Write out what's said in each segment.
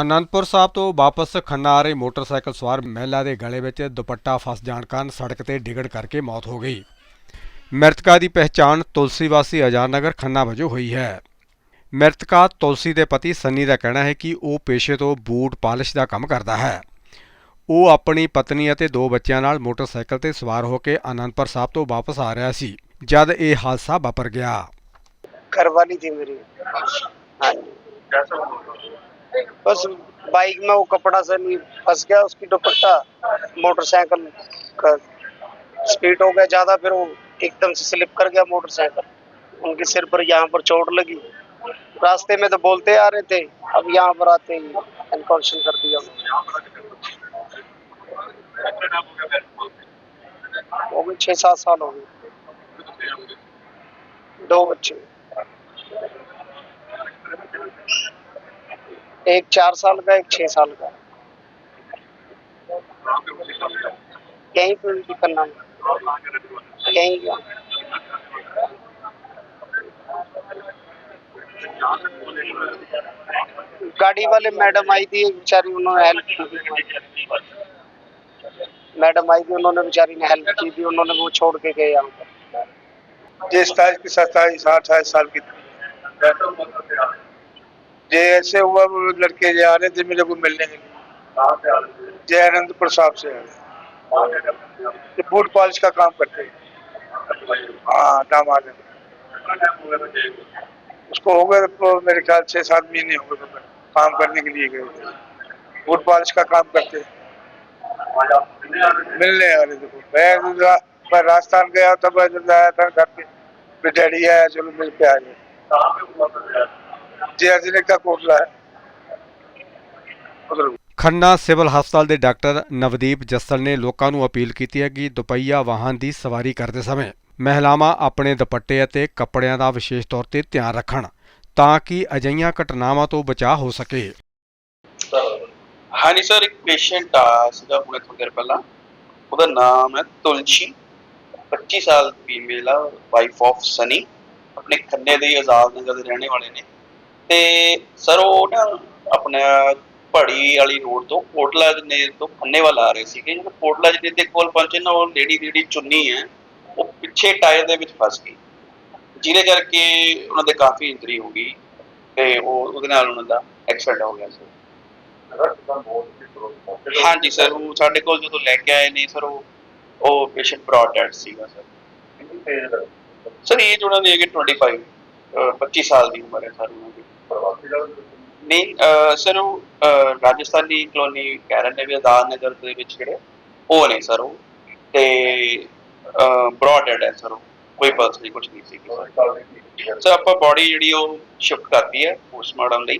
ਅਨੰਦਪੁਰ ਸਾਹਿਬ ਤੋਂ ਵਾਪਸ ਖੰਨਾ ਆ ਰਹੀ ਮੋਟਰਸਾਈਕਲ ਸਵਾਰ ਮਹਿਲਾ ਦੇ ਗਲੇ ਵਿੱਚ ਦੁਪੱਟਾ ਫਸ ਜਾਣ ਕਾਰਨ ਸੜਕ ਤੇ ਡਿਗੜ ਕਰਕੇ ਮੌਤ ਹੋ ਗਈ। ਮ੍ਰਿਤਕਾ ਦੀ ਪਹਿਚਾਣ ਤੁਲਸੀ ਵਾਸੀ ਅਜਾਨਗਰ ਖੰਨਾ ਵਜੋਂ ਹੋਈ ਹੈ। ਮ੍ਰਿਤਕਾ ਤੁਲਸੀ ਦੇ ਪਤੀ ਸੰਨੀ ਦਾ ਕਹਿਣਾ ਹੈ ਕਿ ਉਹ ਪੇਸ਼ੇ ਤੋਂ ਬੂਟ ਪਾਲਿਸ਼ ਦਾ ਕੰਮ ਕਰਦਾ ਹੈ। ਉਹ ਆਪਣੀ ਪਤਨੀ ਅਤੇ ਦੋ ਬੱਚਿਆਂ ਨਾਲ ਮੋਟਰਸਾਈਕਲ ਤੇ ਸਵਾਰ ਹੋ ਕੇ ਅਨੰਦਪੁਰ ਸਾਹਿਬ ਤੋਂ ਵਾਪਸ ਆ ਰਿਹਾ ਸੀ, ਜਦ ਇਹ ਹਾਦਸਾ ਵਾਪਰ ਗਿਆ। ਕਰਵਾਨੀ ਸੀ ਮੇਰੀ। ਹਾਂਜੀ। बस बाइक में वो कपड़ा से नहीं, फंस गया उसकी दुपट्टा, मोटरसाइकिल का स्पीड हो गया ज़्यादा, फिर वो एकदम से स्लिप कर गया मोटरसाइकिल। उनके सिर पर यहाँ पर चोट लगी। रास्ते में तो बोलते आ रहे थे, अब यहाँ पर आते ही इनकॉर्शन कर दिया हो गए छः सात साल हो गए। दो बच्चे। एक चार साल का एक छह साल का यहीं पे उनकी करना यहीं का गाड़ी वाले मैडम आई थी एक बेचारी उन्होंने हेल्प की थी मैडम आई थी उन्होंने बेचारी ने हेल्प की थी उन्होंने वो छोड़ के गए यहाँ पर ये सताईस की सत्ताईस अट्ठाईस साल की थी ये ऐसे हुआ वो लड़के आ रहे थे मेरे को मिलने के लिए। जय आनंदपुर साहब से आ रहे। बूट पॉलिश का काम करते हैं। हाँ दामाद उसको हो गए तो मेरे ख्याल छह सात महीने हो गए काम करने के लिए गए थे। बूट पॉलिश का काम करते हैं। मिलने आ रहे थे? मैं मैं राजस्थान गया तब इधर आया था घर पे डैडी आया चलो मिल के आ गए ਜੇਆਰਜੀ ਨੇ ਦਾ ਕੋਟਲਾ ਹੈ ਖੰਨਾ ਸਿਵਲ ਹਸਪਤਾਲ ਦੇ ਡਾਕਟਰ ਨਵਦੀਪ ਜੱਸਲ ਨੇ ਲੋਕਾਂ ਨੂੰ ਅਪੀਲ ਕੀਤੀ ਹੈ ਕਿ ਦੁਪਹੀਆ ਵਾਹਨ ਦੀ ਸਵਾਰੀ ਕਰਦੇ ਸਮੇਂ ਮਹਿਲਾਵਾਂ ਆਪਣੇ ਦੁਪੱਟੇ ਅਤੇ ਕੱਪੜਿਆਂ ਦਾ ਵਿਸ਼ੇਸ਼ ਤੌਰ ਤੇ ਧਿਆਨ ਰੱਖਣ ਤਾਂ ਕਿ ਅਜਈਆਂ ਘਟਨਾਵਾਂ ਤੋਂ ਬਚਾਅ ਹੋ ਸਕੇ। ਹਾਂਜੀ ਸਰ ਇੱਕ ਪੇਸ਼ੈਂਟ ਆ ਸੀਗਾ ਪੂਰੇ ਤੋਂ ਦੇਰ ਪਹਿਲਾਂ। ਉਹਦਾ ਨਾਮ ਹੈ ਤੁਲਸ਼ੀ। 25 ਸਾਲ ਫੀਮੇਲ ਆ ਵਾਈਫ ਆਫ ਸਨੀ। ਆਪਣੇ ਖੰਨੇ ਦੇ ਆਜ਼ਾਦ ਨਗਰ ਦੇ ਰਹਿਣੇ ਵਾਲੇ ਨੇ। ਤੇ ਸਰ ਉਹ ਨਾ ਆਪਣਾ ਪਹਾੜੀ ਵਾਲੀ ਰੋਡ ਤੋਂ ਕੋਟਲਾ ਜਨੇਰ ਤੋਂ ਖੰਨੇ ਵੱਲ ਆ ਰਹੇ ਸੀਗੇ। ਜਦੋਂ ਕੋਟਲਾ ਜਨੇਰ ਦੇ ਕੋਲ ਪਹੁੰਚੇ ਨਾ, ਉਹ ਲੇਡੀ ਜਿਹੜੀ ਚੁੰਨੀ ਹੈ, ਉਹ ਪਿੱਛੇ ਟਾਇਰ ਦੇ ਵਿੱਚ ਫਸ ਗਈ। ਜਿਹਦੇ ਕਰਕੇ ਉਹਨਾਂ ਦੇ ਕਾਫੀ ਇੰਜਰੀ ਹੋ ਗਈ ਤੇ ਉਹ ਉਹਦੇ ਨਾਲ ਉਹਨਾਂ ਦਾ ਐਕਸੀਡੈਂਟ ਹੋ ਗਿਆ ਸੀ। ਹਾਂਜੀ ਸਰ, ਉਹ ਸਾਡੇ ਕੋਲ ਜਦੋਂ ਲੈ ਕੇ ਆਏ ਨੇ ਸਰ, ਉਹ ਉਹ ਪੇਸ਼ੈਂਟ ਬ੍ਰੌਡ ਡੈਡ ਸੀਗਾ ਸਰ। ਸਰ ਏਜ ਉਹਨਾਂ ਦੀ ਹੈਗੀ 25 25 ਸਾਲ ਦੀ ਉਮਰ ਹੈ ਸਰ। ਉਹਨਾਂ ਦੀ ਨਹੀਂ ਸਰ ਉਹ ਅਹ ਰਾਜਸਥਾਨੀ ਕਲੋਨੀ ਕਹਿ ਰਹੇ ਨੇ ਵੀ ਆਜ਼ਾਦ ਨਗਰ ਦੇ ਵਿੱਚ ਜਿਹੜੇ ਉਹ ਨੇ ਸਰ ਉਹ। ਤੇ ਬ੍ਰੌਡ ਹੈ ਸਰ ਉਹ। ਕੋਈ ਪਰਸਨਲੀ ਕੁਝ ਨਹੀਂ ਸੀ ਸਰ ਆਪਾਂ ਬਾਡੀ ਜਿਹੜੀ ਉਹ ਸ਼ਿਫਟ ਕਰਤੀ ਹੈ ਪੋਸਟਮਾਰਟਮ ਲਈ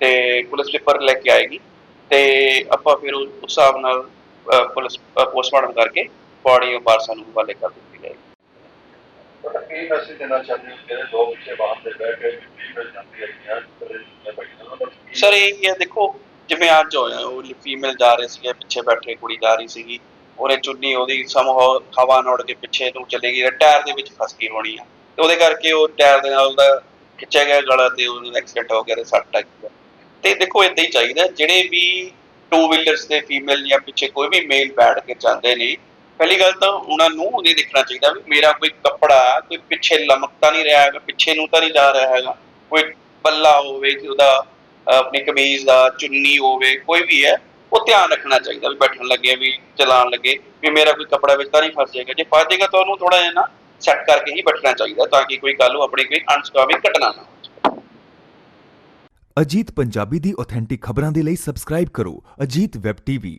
ਤੇ ਪੁਲਿਸ ਪੇਪਰ ਲੈ ਕੇ ਆਏਗੀ ਤੇ ਆਪਾਂ ਫਿਰ ਉਸ ਉਸ ਹਿਸਾਬ ਨਾਲ ਅਹ, ਪੁਲਿਸ ਪੋਸਟਮਾਰਟਮ ਕਰਕੇ ਬਾਡੀ ਵਾਰਸਾਂ ਨੂੰ ਹਵਾਲੇ ਕਰ ਦਿੱਤੀ ਜਾਏਗੀ। ਕੀ ਮੈਸੇਜ ਦੇਣਾ ਚਾਹੁੰਦੇ ਹੋ ਜਿਹੜੇ ਦੋ ਪਿੱਛੇ ਵਾਹਨ ਤੇ ਬਹਿ ਕੇ ਵੀ ਮਿਲ ਜਾਂਦੀ ਹੈ ਯਾਰ ਸਰ ਇਹ ਦੇਖੋ, ਜਿਵੇਂ ਅੱਜ ਹੋਇਆ, ਉਹ ਫੀਮੇਲ ਜਾ ਰਹੇ ਸੀਗੇ, ਪਿੱਛੇ ਬੈਠੇ ਕੁੜੀ ਜਾ ਰਹੀ ਸੀਗੀ, ਉਹਨੇ ਚੁੰਨੀ ਉਹਦੀ ਸਮੂਹ ਹਵਾ ਨਾਲ ਕੇ ਪਿੱਛੇ ਨੂੰ ਚਲੇ ਗਈ, ਟਾਇਰ ਦੇ ਵਿੱਚ ਫਸ ਗਈ ਹੋਣੀ ਆ। ਤੇ ਉਹਦੇ ਕਰਕੇ ਉਹ ਟਾਇਰ ਦੇ ਨਾਲ ਉਹਦਾ ਖਿੱਚਿਆ ਗਿਆ ਗਲਾ ਤੇ ਉਹਦਾ ਐਕਸੀਡੈਂਟ ਹੋ ਗਿਆ ਤੇ ਸੱਟ ਲੱਗ ਗਿਆ ਤੇ ਦੇਖੋ ਇਦਾਂ ਹੀ ਚਾਹੀਦਾ, ਜਿਹੜੇ ਵੀ ਟੂ ਵੀਲਰਸ ਦੇ ਫੀਮੇਲ ਜਾਂ ਪਿੱਛੇ ਕੋਈ ਵੀ ਮੇਲ ਬੈਠ ਕੇ ਜਾਂਦੇ ਨੇ ਪਹਿਲੀ ਗੱਲ ਤਾਂ ਉਹਨਾਂ ਨੂੰ ਇਹ ਦੇਖਣਾ ਚਾਹੀਦਾ ਵੀ ਮੇਰਾ ਕੋਈ ਕੱਪੜਾ, ਕੋਈ ਪਿੱਛੇ ਲਮਕ ਨਹੀਂ ਰਿਹਾ ਹੈਗਾ, ਪਿੱਛੇ ਨੂੰ ਤਾਂ ਨਹੀਂ ਜਾ ਰਿਹਾ ਹੈਗਾ। ਕੋਈ ਪੱਲਾ ਹੋਵੇ ਕਿ ਆਪਣੀ ਕਮੀਜ਼ ਦਾ, ਚੁੰਨੀ ਹੋਵੇ, ਕੋਈ ਵੀ ਹੈ, ਉਹ ਧਿਆਨ ਰੱਖਣਾ ਚਾਹੀਦਾ ਵੀ ਬੈਠਣ ਲੱਗੇ, ਵੀ ਚਲਾਉਣ ਲੱਗੇ, ਵੀ ਮੇਰਾ ਕੋਈ ਕੱਪੜਾ ਵਿੱਚ ਤਾਂ ਨਹੀਂ ਫਸ ਜਾਏਗਾ। ਜੇ ਫਸ ਜਾਏਗਾ ਤਾਂ ਉਹਨੂੰ ਥੋੜਾ ਜਿਹਾ ਨਾ ਸੈੱਟ ਕਰਕੇ ਹੀ ਬੈਠਣਾ ਚਾਹੀਦਾ ਤਾਂ ਕਿ ਕੋਈ ਕੱਲ ਨੂੰ ਆਪਣੀ ਕੋਈ ਅਣਸੁਖਾਵੀ ਘਟਨਾ ਨਾ ਅਜੀਤ ਪੰਜਾਬੀ ਦੀ ਆਥੈਂਟਿਕ ਖਬਰਾਂ ਦੇ ਲਈ ਸਬਸਕ੍ਰਾਈਬ ਕਰੋ ਅਜੀਤ ਵੈਬ ਟੀਵੀ